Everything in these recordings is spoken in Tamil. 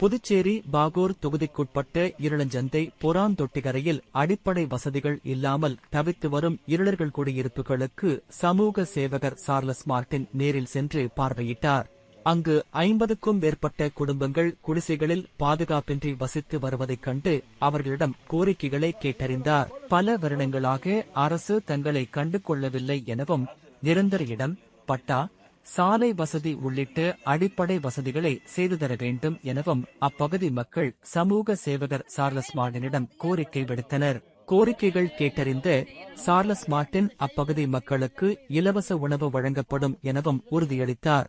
புதுச்சேரி பாகூர் தொகுதிக்குட்பட்ட இருளஞ்சந்தை பொறாந்தொட்டிகரையில் அடிப்படை வசதிகள் இல்லாமல் தவித்து வரும் இருளர்கள் குடியிருப்புகளுக்கு சமூக சேவகர் சார்லஸ் மார்டின் நேரில் சென்று பார்வையிட்டார். அங்கு ஐம்பதுக்கும் மேற்பட்ட குடும்பங்கள் குடிசைகளில் பாதுகாப்பின்றி வசித்து வருவதைக் கண்டு அவர்களிடம் கோரிக்கைகளை கேட்டறிந்தார். பல வருடங்களாக அரசு தங்களை கண்டு கொள்ளவில்லை எனவும் நிரந்தர இடம் பட்டா சாலை வசதி உள்ளிட்ட அடிப்படை வசதிகளை செய்து தர வேண்டும் எனவும் அப்பகுதி மக்கள் சமூக சேவகர் சார்லஸ் மார்டினிடம் கோரிக்கை விடுத்தனர். கோரிக்கைகள் கேட்டறிந்து சார்லஸ் மார்டின் அப்பகுதி மக்களுக்கு இலவச உணவு வழங்கப்படும் எனவும் உறுதியளித்தார்.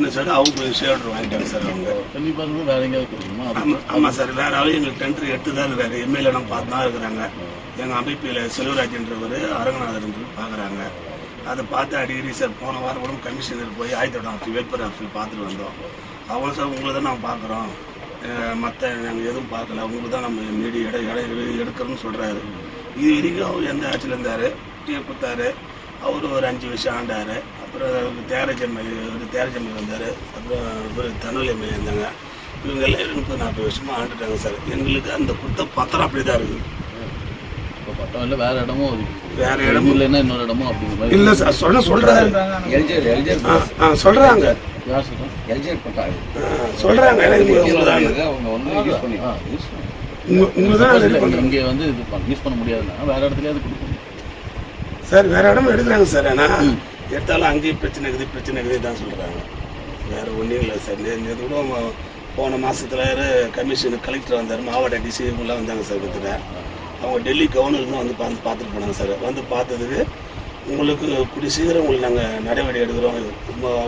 இந்த சைடு அவங்க ஷேர்டர் வாங்கிட்டாங்க சார் அவங்க. பாருங்க வேற எங்கேயாவது கொடுக்கணுமா அது ஆமா- ஆமா சார். வேற ஆளும் எங்களுக்கு டெண்டர் எடுத்து தான் இருக்காரு. எம்எல்ஏ நம்ம பார்த்து தான் இருக்கிறாங்க. எங்க அமைப்பில் செல்வராஜன்றவர் அரங்கநாதன் பார்க்குறாங்க. அதை பார்த்து அடிக்கடி சார் போன வாரம் கூட கமிஷனர் போய் ஆயுதோட ஆஃபீஸ் வெல்பர் ஆஃபீஸ் பார்த்துட்டு வந்தோம். அவங்க சார் உங்களை தான் நாங்கள் பார்க்குறோம். மற்ற நாங்கள் எதுவும் பார்க்கல. உங்களுக்கு தான் நம்ம மீடி இடம் இடம் எடு- எடுக்கிறோம்னு சொல்கிறாரு இது வரைக்கும் அவர் எந்த ஆட்சியில் இருந்தார்? டீ கொடுத்தாரு அவர் ஒரு அஞ்சு வருஷம் ஆண்டார். அப்புறம் தேரஜம்மை ஒரு தேரஜம்மை வந்தார். அப்புறம் இவர் எம்எல்ஏ இருந்தாங்க. இவங்க எல்லாம் முப்பது நாற்பது வருஷமா ஆண்டுட்டாங்க சார். எங்களுக்கு அந்த கொடுத்த பத்திரம் அப்படி தான் இருக்குது இப்போ பட்டம் இல்லை வேற இடமும் வேற இடமும் இல்லைன்னா இன்னொரு இடமும் அப்படிங்கிற மாதிரி இல்லை சார் சொல்ல சொல்கிறாரு எல்ஜர் எல்ஜர் ஆ சொல்கிறாங்க யார் சொல்றா எல்ஜர் பட்டா சொல்கிறாங்க அவங்க வந்து யூஸ் பண்ணி யூஸ் பண்ண. இங்கே வந்து இது யூஸ் பண்ண முடியாதுன்னா வேற இடத்துலயாவது கொடுக்கணும். சார் வேற இடம் எடுக்கிறாங்க சார். ஏன்னா எடுத்தாலும் அங்கேயும் பிரச்சனை இருக்குது பிரச்சனை இருக்குது தான் சொல்கிறாங்க வேற ஒன்றும் இல்லை சார். நேற்று கூட போன மாசத்துல கமிஷன் கலெக்டர் வந்தார் மாவட்ட டிசி இவங்கெல்லாம் வந்தாங்க சார் கிட்ட அவங்க டெல்லி கவர்னர் தான் வந்து பார்த்து பார்த்துட்டு போனாங்க சார். வந்து பார்த்ததுக்கு உங்களுக்கு கூடி சீக்கிரம் உங்களுக்கு நாங்கள் நடவடிக்கை எடுக்கிறோம்.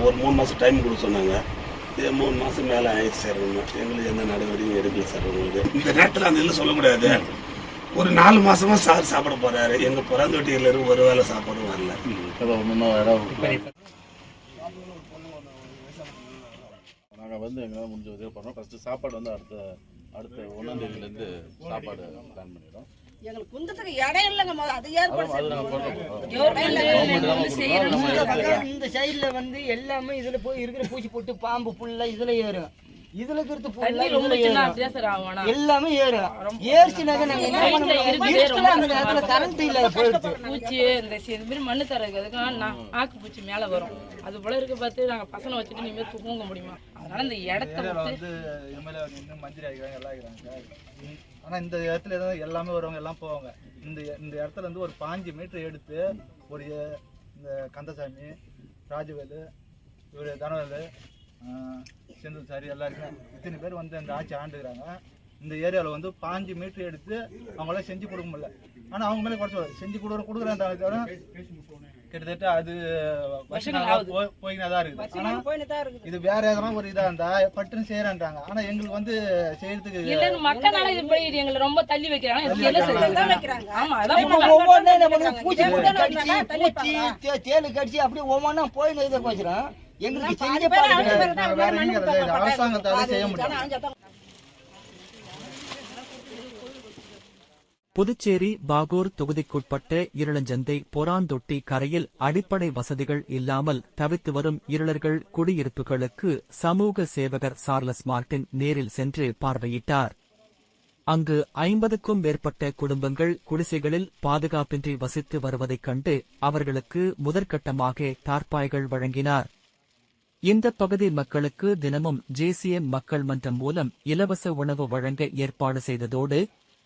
ஒரு மூணு மாதம் டைம் கொடுக்க சொன்னாங்க. இதே மூணு மாதம் மேலே ஆயிடுச்சு சார் எங்களுக்கு எந்த நடவடிக்கையும் எடுக்கல சார் உங்களுக்கு. இந்த நேரத்தில் அந்த இல்லை சொல்லக்கூடாது ஒரு நாலு மாசமா சார் சாப்பிட போறாரு எங்க பிறந்தொட்டியில இருந்து ஒரு வேளை சாப்பாடும் வரல நாங்கள் வந்து எங்களால் முடிஞ்ச உதவி பண்ணுறோம் ஃபஸ்ட்டு சாப்பாடு வந்து அடுத்த அடுத்த ஒன்றாம் தேதியிலேருந்து சாப்பாடு பிளான் பண்ணிடுறோம் எங்களுக்கு குந்தத்துக்கு இடம் இல்லைங்க முதல்ல அது ஏற்பாடு இந்த சைடுல வந்து எல்லாமே இதுல போய் இருக்கிற பூச்சி போட்டு பாம்பு புல்ல இதுல ஏறும் இதுல இருக்கிறது புல்ல இதுல ஏறும் எல்லாமே ஏறும் ஏறிச்சுனாக்க நாங்க என்ன பண்ண முடியும் அந்த நேரத்துல கரண்ட் இல்ல போயிடுச்சு. பூச்சி இந்த சி- இந்த மாதிரி மண்ணு தரதுக்கு நான் ஆக்கு பூச்சி மேல வரும். அது போல இருக்க பார்த்து நாங்க பசங்க வச்சுட்டு நீங்க தூங்க முடியுமா? அதனால இந்த இடத்த ஏரியாவில் விட்டு வந்து எம்எல்ஏ இன்னும் மந்திரி ஆகிக்கிறாங்க எல்லாம் ஆகிக்கிறாங்க. சார் ஆனால் இந்த இடத்துல எல்லாமே வருவாங்க எல்லாம் போவாங்க. இந்த இந்த இடத்துல இருந்து ஒரு பாஞ்சு மீட்டர் எடுத்து ஒரு இந்த கந்தசாமி ராஜவேலு இவர் தனவேலு செந்தில் சாரி எல்லாருமே இத்தனை பேர் வந்து அந்த ஆட்சி ஆண்டுக்கிறாங்க இந்த ஏரியாவில் வந்து பாஞ்சு மீட்டர் எடுத்து அவங்களாம் செஞ்சு கொடுக்க முடியல. ஆனால் அவங்க மேலே குறைச்சி செஞ்சு கொடுக்குற கொடுக்குறாங்க தவிர கிட்டத்தட்ட அது போய்கினா தான் இருக்குது. ஆனால் தான் இது வேற எதனா ஒரு இதா இருந்தா பட்டுன்னு செய்யறான்றாங்க. ஆனா எங்களுக்கு வந்து செய்யறதுக்கு இல்லன்னு மக்களால இது போய் எங்களை ரொம்ப தள்ளி வைக்கிறாங்க. தான். ஒவ்வொன்றும் பூச்சி மாதிரி கடிச்சு தள்ளி பூச்சி தே- தேளு கடிச்சு அப்படியே ஒவ்வொன்றா போய் இதை வச்சிடும் எங்களுக்கு செஞ்ச பாருங்க வேற எங்க அரசாங்கத்தால செய்ய புதுச்சேரி பாகூர் தொகுதிக்குட்பட்ட இருளஞ்சந்தை பொறாந்தொட்டி கரையில் அடிப்படை வசதிகள் இல்லாமல் தவித்து வரும் இருளர்கள் குடியிருப்புகளுக்கு சமூக சேவகர் சார்லஸ் மார்டின் நேரில் சென்று பார்வையிட்டார். அங்கு ஐம்பதுக்கும் மேற்பட்ட குடும்பங்கள் குடிசைகளில் பாதுகாப்பின்றி வசித்து வருவதைக் கண்டு அவர்களுக்கு முதற்கட்டமாக தார்ப்பாய்கள் வழங்கினார். இந்த பகுதி மக்களுக்கு தினமும் ஜேசிஎம் மக்கள் மன்றம் மூலம் இலவச உணவு வழங்க ஏற்பாடு செய்ததோடு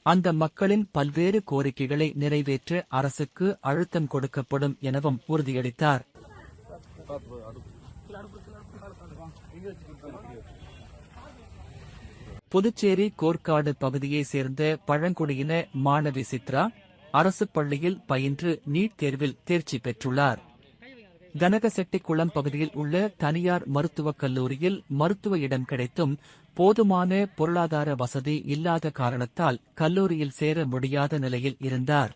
அந்த மக்களின் பல்வேறு கோரிக்கைகளை நிறைவேற்ற அரசுக்கு அழுத்தம் கொடுக்கப்படும் எனவும் உறுதியளித்தார். புதுச்சேரி கோர்க்காடு பகுதியைச் சேர்ந்த பழங்குடியின மாணவி சித்ரா அரசு பள்ளியில் பயின்று நீட் தேர்வில் தேர்ச்சி பெற்றுள்ளார். கனகசெட்டிக்குளம் பகுதியில் உள்ள தனியார் மருத்துவக் கல்லூரியில் மருத்துவ இடம் கிடைத்தும் போதுமான பொருளாதார வசதி இல்லாத காரணத்தால் கல்லூரியில் சேர முடியாத நிலையில் இருந்தார்.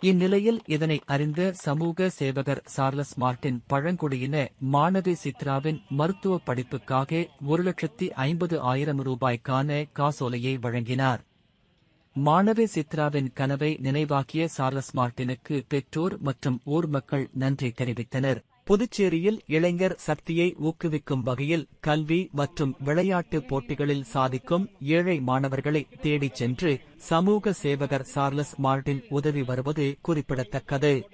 இந்நிலையில் இதனை அறிந்த சமூக சேவகர் சார்லஸ் மார்டின் பழங்குடியின மாணவி சித்ராவின் மருத்துவ படிப்புக்காக ஒரு லட்சத்தி ஐம்பது ஆயிரம் ரூபாய்க்கான காசோலையை வழங்கினார். மாணவி சித்ராவின் கனவை நினைவாக்கிய சார்லஸ் மார்டினுக்கு பெற்றோர் மற்றும் ஊர் மக்கள் நன்றி தெரிவித்தனர். புதுச்சேரியில் இளைஞர் சக்தியை ஊக்குவிக்கும் வகையில் கல்வி மற்றும் விளையாட்டு போட்டிகளில் சாதிக்கும் ஏழை மாணவர்களை தேடிச் சென்று சமூக சேவகர் சார்லஸ் மார்டின் உதவி வருவது குறிப்பிடத்தக்கது.